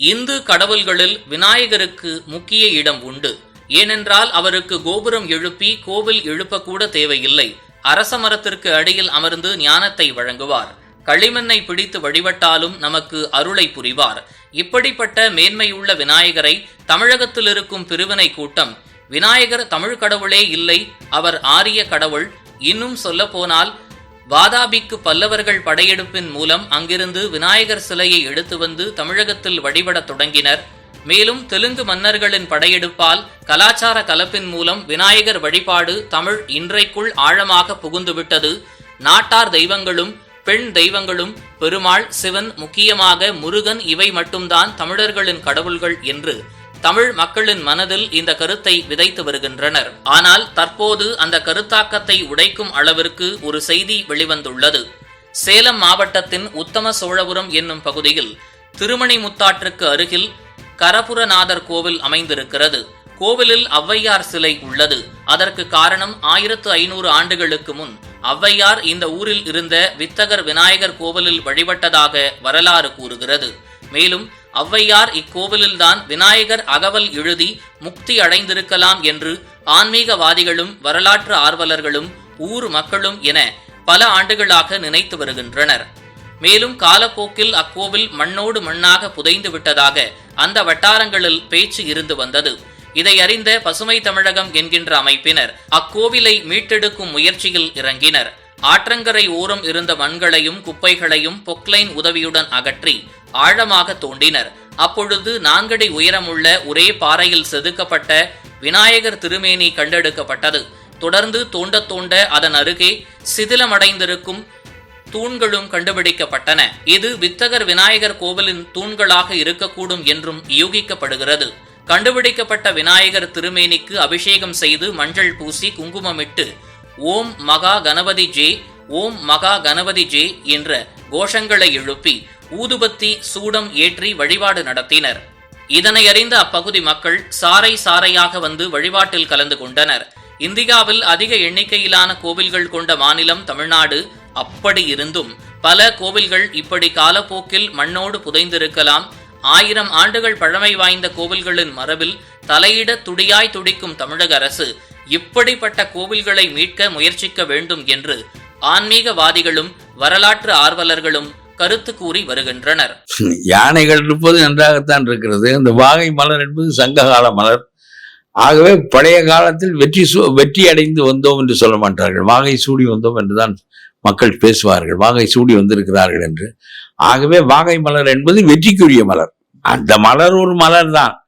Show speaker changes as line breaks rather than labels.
இந்து கடவுள்களில் விநாயகருக்கு முக்கிய இடம் உண்டு. ஏனென்றால் அவருக்கு கோபுரம் எழுப்பி கோவில் எழுப்பக்கூட தேவையில்லை. அரச மரத்திற்கு அடியில் அமர்ந்து ஞானத்தை வழங்குவார். களிமண்ணை பிடித்து வழிபட்டாலும் நமக்கு அருளை புரிவார். இப்படிப்பட்ட மேன்மையுள்ள விநாயகரை தமிழகத்தில் இருக்கும் பிரிவினை கூட்டம். விநாயகர் தமிழ் கடவுளே இல்லை அவர் ஆரிய கடவுள். இன்னும் சொல்லப்போனால் வாதாபிக்கு பல்லவர்கள் படையெடுப்பின் மூலம் அங்கிருந்து விநாயகர் சிலையை எடுத்து வந்து தமிழகத்தில் வழிபடத் தொடங்கினர். மேலும் தெலுங்கு மன்னர்களின் படையெடுப்பால் கலாச்சார கலப்பின் மூலம் விநாயகர் வழிபாடு தமிழ் இன்றைக்குள் ஆழமாக புகுந்துவிட்டது. நாட்டார் தெய்வங்களும் பெண் தெய்வங்களும் பெருமாள் சிவன் முக்கியமாக முருகன் இவை மட்டும்தான் தமிழர்களின் கடவுள்கள் என்று தமிழ் மக்களின் மனதில் இந்த கருத்தை விதைத்து வருகின்றனர். ஆனால் தற்போது அந்த கருத்தாக்கத்தை உடைக்கும் அளவிற்கு ஒரு செய்தி வெளிவந்துள்ளது. சேலம் மாவட்டத்தின் உத்தம சோழபுரம் என்னும் பகுதியில் திருமணி முத்தாற்றுக்கு அருகில் கரபுரநாதர் கோவில் அமைந்திருக்கிறது. கோவிலில் ஔவையார் சிலை உள்ளது. அதற்கு காரணம் ஆயிரத்து ஐநூறு ஆண்டுகளுக்கு முன் ஔவையார் இந்த ஊரில் இருந்த வித்தகர் விநாயகர் கோவிலில் வழிபட்டதாக வரலாறு கூறுகிறது. மேலும் ஔவையார் இக்கோவிலில்தான் விநாயகர் அகவல் எழுதி முக்தி அடைந்திருக்கலாம் என்று ஆன்மீகவாதிகளும் வரலாற்று ஆர்வலர்களும் ஊர் மக்களும் என பல ஆண்டுகளாக நினைத்து வருகின்றனர். மேலும் காலப்போக்கில் அக்கோவில் மண்ணோடு மண்ணாக புதைந்து விட்டதாக அந்த வட்டாரங்களில் பேச்சு இருந்து வந்தது. இதை அறிந்த பசுமை தமிழகம் என்கின்ற அமைப்பினர் அக்கோவிலை மீட்டெடுக்கும் முயற்சியில் இறங்கினர். ஆற்றங்கரை ஓரம் இருந்த மண்களையும் குப்பைகளையும் பொக்லைன் உதவியுடன் அகற்றி ஆழமாக தோண்டினர் அப்பொழுது நான்கடி உயரமுள்ள ஒரே பாறையில் செதுக்கப்பட்ட விநாயகர் திருமேனி கண்டெடுக்கப்பட்டது. தொடர்ந்து தோண்ட தோண்ட அதன் அருகே சிதிலமடைந்திருக்கும் தூண்களும் கண்டுபிடிக்கப்பட்டன. இது வித்தகர் விநாயகர் கோவிலின் தூண்களாக இருக்கக்கூடும் என்றும் யூகிக்கப்படுகிறது. கண்டுபிடிக்கப்பட்ட விநாயகர் திருமேனிக்கு அபிஷேகம் செய்து மஞ்சள் பூசி குங்குமமிட்டு ஓம் மகா கணபதி ஜே ஓம் மகா கணபதி ஜே என்ற கோஷங்களை எழுப்பி ஊதுபத்தி சூடம் ஏற்றி வழிபாடு நடத்தினர். இதனை அறிந்த அப்பகுதி மக்கள் சாறை சாறையாக வந்து வழிபாட்டில் கலந்து கொண்டனர். இந்தியாவில் அதிக எண்ணிக்கையிலான கோவில்கள் கொண்ட மாநிலம் தமிழ்நாடு அப்படி இருந்தும் பல கோவில்கள் இப்படி காலப்போக்கில் மண்ணோடு புதைந்திருக்கலாம். ஆயிரம் ஆண்டுகள் பழமை வாய்ந்த கோவில்களின் மரபில் தலையிட துடியாய் துடிக்கும் தமிழக அரசு இப்படிப்பட்ட கோவில்களை மீட்க முயற்சிக்க வேண்டும் என்று ஆன்மீகவாதிகளும் வரலாற்று ஆர்வலர்களும் கருத்து கூறி வருகின்றனர்.
யானைகள் இருப்பது நன்றாகத்தான் இருக்கிறது. இந்த வாகை மலர் என்பது சங்ககால மலர். ஆகவே பழைய காலத்தில் வெற்றி சூ- வெற்றி அடைந்து வந்தோம் என்று சொல்ல மாட்டார்கள். வாகை சூடி வந்தோம் என்றுதான் மக்கள் பேசுவார்கள். வாகை சூடி வந்திருக்கிறார்கள் என்று. ஆகவே வாகை மலர் என்பது வெற்றிக்குரிய மலர். அந்த மலர் ஒரு மலர் தான்